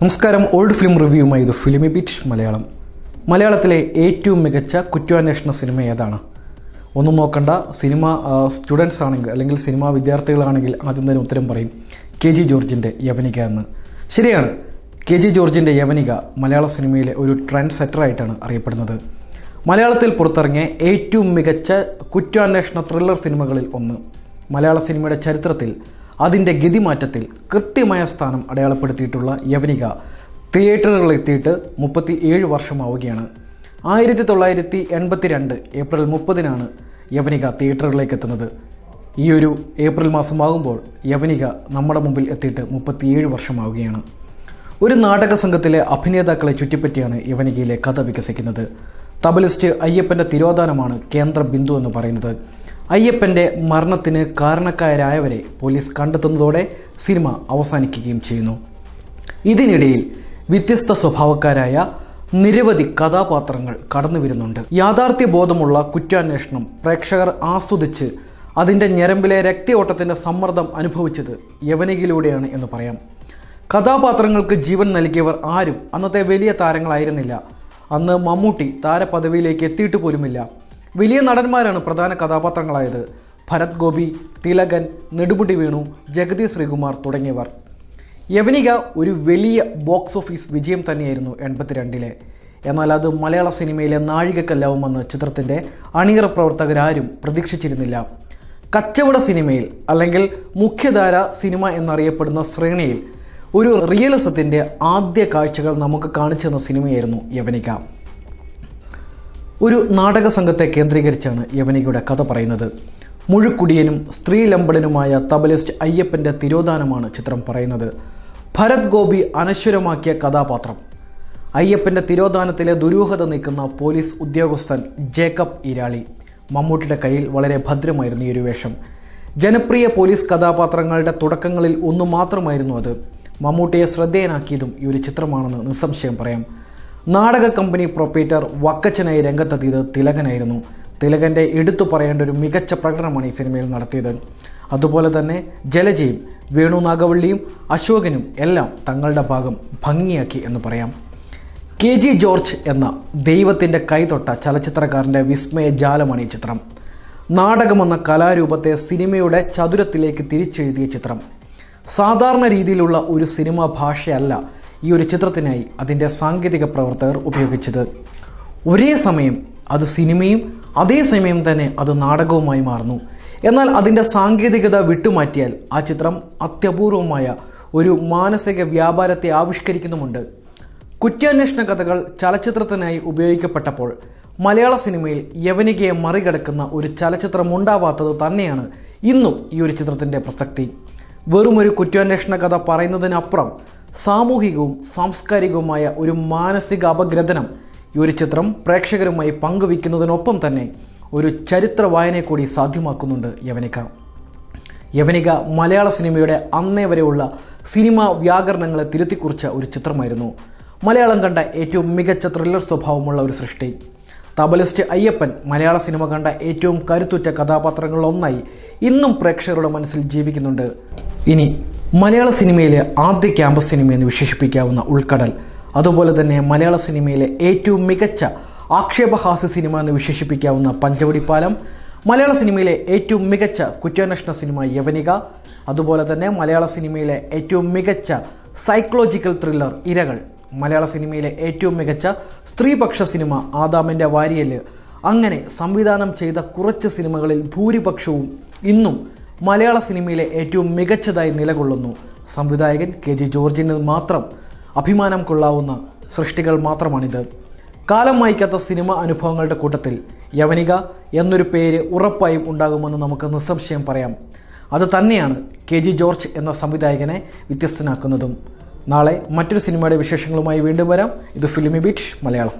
നമസ്കാരം. Old film റിവ്യൂമായി ഇത് filmi beat Malayalam. മലയാളത്തിലെ ഏറ്റവും മികച്ച കുറ്റാന്വേഷണ സിനിമ ഏതാണ്? ഒന്നും നോക്കണ്ട. സിനിമ സ്റ്റുഡൻസ് ആണെങ്കിൽ അല്ലെങ്കിൽ സിനിമാ വിദ്യാർത്ഥികളാണെങ്കിൽ ആദ്യം തന്നെ ഉത്തരം പറയും. കെ ജി ജോർജിന്റെ യവനിക എന്ന്. ശരിയാണ്. കെ ജി ജോർജിന്റെ യവനിക മലയാള സിനിമയിലെ ഒരു ട്രെൻഡ് സെറ്ററായിട്ടാണ് അറിയപ്പെടുന്നത്. മലയാളത്തിൽ പുറത്തിറങ്ങിയ ഏറ്റവും മികച്ച കുറ്റാന്വേഷണ ത്രില്ലർ സിനിമകളിൽ ഒന്ന്. മലയാള സിനിമയുടെ ചരിത്രത്തിൽ അതിന്റെ ഗതിമാറ്റത്തിൽ കൃത്യമായ സ്ഥാനം അടയാളപ്പെടുത്തിയിട്ടുള്ള യവനിക തിയേറ്ററുകളിലെത്തിയിട്ട് മുപ്പത്തി ഏഴ് വർഷമാവുകയാണ്. ആയിരത്തി തൊള്ളായിരത്തി എൺപത്തി രണ്ട് ഏപ്രിൽ മുപ്പതിനാണ് യവനിക തിയേറ്ററുകളിലേക്ക് എത്തുന്നത് ഈ ഒരു ഏപ്രിൽ മാസമാകുമ്പോൾ യവനിക നമ്മുടെ മുമ്പിൽ എത്തിയിട്ട് മുപ്പത്തിയേഴ് വർഷമാവുകയാണ്. ഒരു നാടക സംഘത്തിലെ അഭിനേതാക്കളെ ചുറ്റിപ്പറ്റിയാണ് യവനികയിലെ കഥ വികസിക്കുന്നത്. തബലിസ്റ്റ് അയ്യപ്പന്റെ തിരോധാനമാണ് കേന്ദ്ര ബിന്ദു എന്ന് പറയുന്നത്. അയ്യപ്പന്റെ മരണത്തിന് കാരണക്കാരായവരെ പോലീസ് കണ്ടെത്തുന്നതോടെ സിനിമ അവസാനിക്കുകയും ചെയ്യുന്നു. ഇതിനിടയിൽ വ്യത്യസ്ത സ്വഭാവക്കാരായ നിരവധി കഥാപാത്രങ്ങൾ കടന്നു വരുന്നുണ്ട് യാഥാർത്ഥ്യ ബോധമുള്ള കുറ്റാന്വേഷണം പ്രേക്ഷകർ ആസ്വദിച്ച് അതിന്റെ ഞരമ്പിലെ രക്തയോട്ടത്തിന്റെ സമ്മർദ്ദം അനുഭവിച്ചത് യവനികയിലൂടെയാണ് എന്ന് പറയാം. കഥാപാത്രങ്ങൾക്ക് ജീവൻ നൽകിയവർ ആരും അന്നത്തെ വലിയ താരങ്ങളായിരുന്നില്ല. അന്ന് മമ്മൂട്ടി താരപദവിയിലേക്ക് എത്തിയിട്ട് പോലുമില്ല. വലിയ നടന്മാരാണ് പ്രധാന കഥാപാത്രങ്ങളായത്. ഭരത് ഗോപി തിലകൻ നെടുമുടി വേണു ജഗതി ശ്രീകുമാർ തുടങ്ങിയവർ. യവനിക ഒരു വലിയ ബോക്സ് ഓഫീസ് വിജയം തന്നെയായിരുന്നു എൺപത്തിരണ്ടിലെ. എന്നാൽ അത് മലയാള സിനിമയിലെ നാഴികക്കല്ലാവുമെന്ന് ചിത്രത്തിന്റെ അണിയറ പ്രവർത്തകരാരും പ്രതീക്ഷിച്ചിരുന്നില്ല. കച്ചവട സിനിമയിൽ അല്ലെങ്കിൽ മുഖ്യധാര സിനിമ എന്നറിയപ്പെടുന്ന ശ്രേണിയിൽ ഒരു റിയലിസത്തിന്റെ ആദ്യ കാഴ്ചകൾ നമുക്ക് കാണിച്ചു തന്ന സിനിമയായിരുന്നു യവനിക. ഒരു നാടക സംഘത്തെ കേന്ദ്രീകരിച്ചാണ് യവനികയുടെ കഥ പറയുന്നത്. മുഴുക്കുടിയനും സ്ത്രീലമ്പടനുമായ തബലിസ്റ്റ് അയ്യപ്പന്റെ തിരോധാനമാണ് ചിത്രം പറയുന്നത്. ഭരത് ഗോപി അനശ്വരമാക്കിയ കഥാപാത്രം. അയ്യപ്പന്റെ തിരോധാനത്തിലെ ദുരൂഹത നീക്കുന്ന പോലീസ് ഉദ്യോഗസ്ഥൻ ജേക്കബ് ഇരാളി. മമ്മൂട്ടിയുടെ കയ്യിൽ വളരെ ഭദ്രമായിരുന്നു ഈ ഒരു വേഷം. ജനപ്രിയ പോലീസ് കഥാപാത്രങ്ങളുടെ തുടക്കങ്ങളിൽ ഒന്നു മാത്രമായിരുന്നു അത്. മമ്മൂട്ടിയെ ശ്രദ്ധേയനാക്കിയതും ഈ ഒരു ചിത്രമാണെന്ന് നിസ്സംശയം പറയാം. നാടക കമ്പനി പ്രൊപ്പേറ്റർ വക്കച്ചനായി രംഗത്തെത്തിയത് തിലകനായിരുന്നു. തിലകന്റെ എടുത്തു പറയേണ്ട ഒരു മികച്ച പ്രകടനമാണ് ഈ സിനിമയിൽ നടത്തിയത്. അതുപോലെ തന്നെ ജലജയും വേണു നാഗവള്ളിയും അശോകനും എല്ലാം തങ്ങളുടെ ഭാഗം ഭംഗിയാക്കി എന്ന് പറയാം. കെ ജി ജോർജ് എന്ന ദൈവത്തിന്റെ കൈതൊട്ട ചലച്ചിത്രകാരന്റെ വിസ്മയ ജാലമാണ് ഈ ചിത്രം. നാടകമെന്ന കലാരൂപത്തെ സിനിമയുടെ ചതുരത്തിലേക്ക് തിരിച്ചെഴുതിയ ചിത്രം. സാധാരണ രീതിയിലുള്ള ഒരു സിനിമാ ഭാഷയല്ല ഈ ഒരു ചിത്രത്തിനായി അതിന്റെ സാങ്കേതിക പ്രവർത്തകർ ഉപയോഗിച്ചത്. ഒരേ സമയം അത് സിനിമയും അതേ സമയം തന്നെ അത് നാടകവുമായി മാറുന്നു. എന്നാൽ അതിന്റെ സാങ്കേതികത വിട്ടുമാറ്റിയാൽ ആ ചിത്രം അത്യപൂർവമായ ഒരു മാനസിക വ്യാപാരത്തെ ആവിഷ്കരിക്കുന്നുമുണ്ട്. കുറ്റാന്വേഷണ കഥകൾ ചലച്ചിത്രത്തിനായി ഉപയോഗിക്കപ്പെട്ടപ്പോൾ മലയാള സിനിമയിൽ യവനികയെ മറികടക്കുന്ന ഒരു ചലച്ചിത്രം ഉണ്ടാവാത്തത് തന്നെയാണ് ഇന്നും ഈ ഒരു ചിത്രത്തിന്റെ പ്രസക്തി. വെറും ഒരു കുറ്റാന്വേഷണ കഥ പറയുന്നതിനപ്പുറം സാമൂഹികവും സാംസ്കാരികവുമായ ഒരു മാനസിക അപഗ്രഥനം ഈ ഒരു ചിത്രം പ്രേക്ഷകരുമായി പങ്കുവയ്ക്കുന്നതിനൊപ്പം തന്നെ ഒരു ചരിത്ര വായനയെ കൂടി സാധ്യമാക്കുന്നുണ്ട് യവനിക. യവനിക മലയാള സിനിമയുടെ അന്നേ വരെയുള്ള സിനിമാ വ്യാകരണങ്ങളെ തിരുത്തിക്കുറിച്ച ഒരു ചിത്രമായിരുന്നു. മലയാളം കണ്ട ഏറ്റവും മികച്ച ത്രില്ലർ സ്വഭാവമുള്ള ഒരു സൃഷ്ടി. തബലിസ്റ്റ് അയ്യപ്പൻ മലയാള സിനിമ കണ്ട ഏറ്റവും കരുത്തുറ്റ കഥാപാത്രങ്ങളിലൊന്നായി ഇന്നും പ്രേക്ഷകരുടെ മനസ്സിൽ ജീവിക്കുന്നുണ്ട്. ഇനി മലയാള സിനിമയിലെ ആദ്യ ക്യാമ്പസ് സിനിമ എന്ന് വിശേഷിപ്പിക്കാവുന്ന ഉൾക്കടൽ. അതുപോലെ തന്നെ മലയാള സിനിമയിലെ ഏറ്റവും മികച്ച ആക്ഷേപഹാസ്യ സിനിമ എന്ന് വിശേഷിപ്പിക്കാവുന്ന പഞ്ചവടിപ്പാലം. മലയാള സിനിമയിലെ ഏറ്റവും മികച്ച കുറ്റാന്വേഷണ സിനിമ യവനിക. അതുപോലെ തന്നെ മലയാള സിനിമയിലെ ഏറ്റവും മികച്ച സൈക്കോളജിക്കൽ ത്രില്ലർ ഇരകൾ. മലയാള സിനിമയിലെ ഏറ്റവും മികച്ച സ്ത്രീപക്ഷ സിനിമ ആദാമിന്റെ വാരിയൽ അങ്ങനെ സംവിധാനം ചെയ്ത കുറച്ച് സിനിമകളിൽ ഭൂരിപക്ഷവും ഇന്നും മലയാള സിനിമയിലെ ഏറ്റവും മികച്ചതായി നിലകൊള്ളുന്നു. സംവിധായകൻ കെ ജി ജോർജിന് മാത്രം അഭിമാനം കൊള്ളാവുന്ന സൃഷ്ടികൾ മാത്രമാണിത്. കാലം വായിക്കാത്ത സിനിമ അനുഭവങ്ങളുടെ കൂട്ടത്തിൽ യവനിക എന്നൊരു പേര് ഉറപ്പായും ഉണ്ടാകുമെന്ന് നമുക്ക് നിസ്സംശയം പറയാം. അത് തന്നെയാണ് കെ ജി ജോർജ് എന്ന സംവിധായകനെ വ്യത്യസ്തനാക്കുന്നതും. നാളെ മറ്റൊരു സിനിമയുടെ വിശേഷങ്ങളുമായി വീണ്ടും വരാം. ഇത് ഫിലിമി ബീറ്റ് മലയാളം.